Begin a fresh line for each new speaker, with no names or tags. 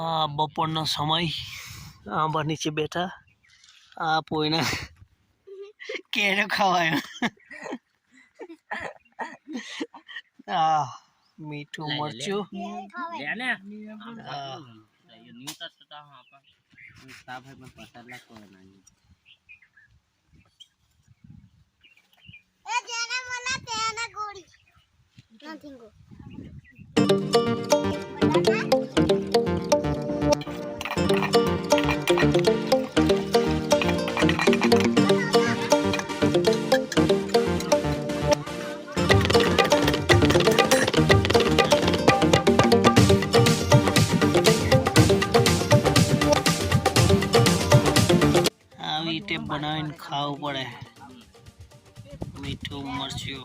આ બપોરનો સમય. આંબા નીચે બેઠા. આ પોઈના કેરો ખવાયો આ મીઠું મરચું.
લે ને
मीटे बनाइन खाओ पड़े। मीठो मरचियो।